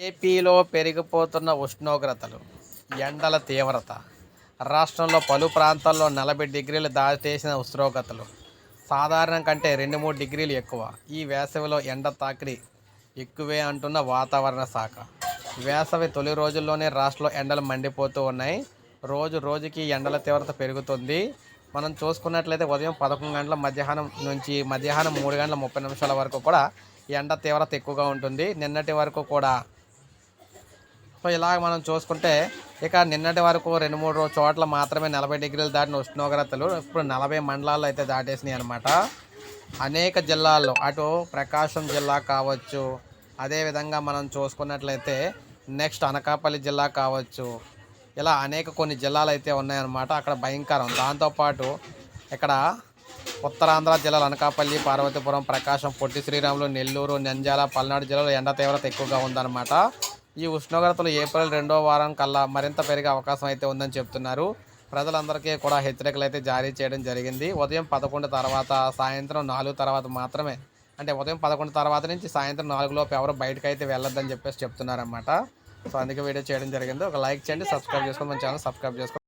ఏపీలో పెరిగిపోతున్న ఉష్ణోగ్రతలు ఎండల తీవ్రత రాష్ట్రంలో పలు ప్రాంతాల్లో నలభై డిగ్రీలు దాటేసిన ఉష్ణోగ్రతలు సాధారణం కంటే రెండు మూడు డిగ్రీలు ఎక్కువ. ఈ వేసవిలో ఎండ తాకిడి ఎక్కువే అంటున్న వాతావరణ శాఖ. వేసవి తొలి రోజుల్లోనే రాష్ట్రంలో ఎండలు మండిపోతూ ఉన్నాయి. రోజు రోజుకి ఎండల తీవ్రత పెరుగుతుంది. మనం చూసుకున్నట్లయితే ఉదయం పదకొండు గంటల మధ్యాహ్నం నుంచి మధ్యాహ్నం మూడు గంటల ముప్పై నిమిషాల వరకు కూడా ఎండ తీవ్రత ఎక్కువగా ఉంటుంది. నిన్నటి వరకు కూడా సో ఇలాగ మనం చూసుకుంటే ఇక నిన్నటి వరకు రెండు మూడు చోట్ల మాత్రమే నలభై డిగ్రీలు దాటిన ఉష్ణోగ్రతలు ఇప్పుడు నలభై మండలాల్లో అయితే దాటేసినాయి అనమాట అనేక జిల్లాల్లో అటు ప్రకాశం జిల్లా కావచ్చు అదేవిధంగా మనం చూసుకున్నట్లయితే నెక్స్ట్ అనకాపల్లి జిల్లా కావచ్చు ఇలా అనేక కొన్ని జిల్లాలు అయితే ఉన్నాయన్నమాట. అక్కడ భయంకరం. దాంతోపాటు ఇక్కడ ఉత్తరాంధ్ర జిల్లాలు అనకాపల్లి పార్వతీపురం ప్రకాశం పొట్టి శ్రీరాములు నెల్లూరు నంద్యాల పల్నాడు జిల్లాలో ఎండ తీవ్రత ఎక్కువగా ఉందన్నమాట. ఈ ఉష్ణోగ్రతలు ఏప్రిల్ రెండో వారం కల్లా మరింత పెరిగే అవకాశం అయితే ఉందని చెప్తున్నారు. ప్రజలందరికీ కూడా హెచ్చరికలు అయితే జారీ చేయడం జరిగింది. ఉదయం పదకొండు తర్వాత సాయంత్రం నాలుగు తర్వాత మాత్రమే అంటే ఉదయం పదకొండు తర్వాత నుంచి సాయంత్రం నాలుగులోపు ఎవరు బయటకు అయితే వెళ్ళొద్దని చెప్పేసి చెప్తున్నారన్నమాట. సో అందుకే వీడియో చేయడం జరిగింది. ఒక లైక్ చేయండి సబ్స్క్రైబ్ చేసుకోండి మన ఛానల్ సబ్స్క్రైబ్ చేసుకోండి.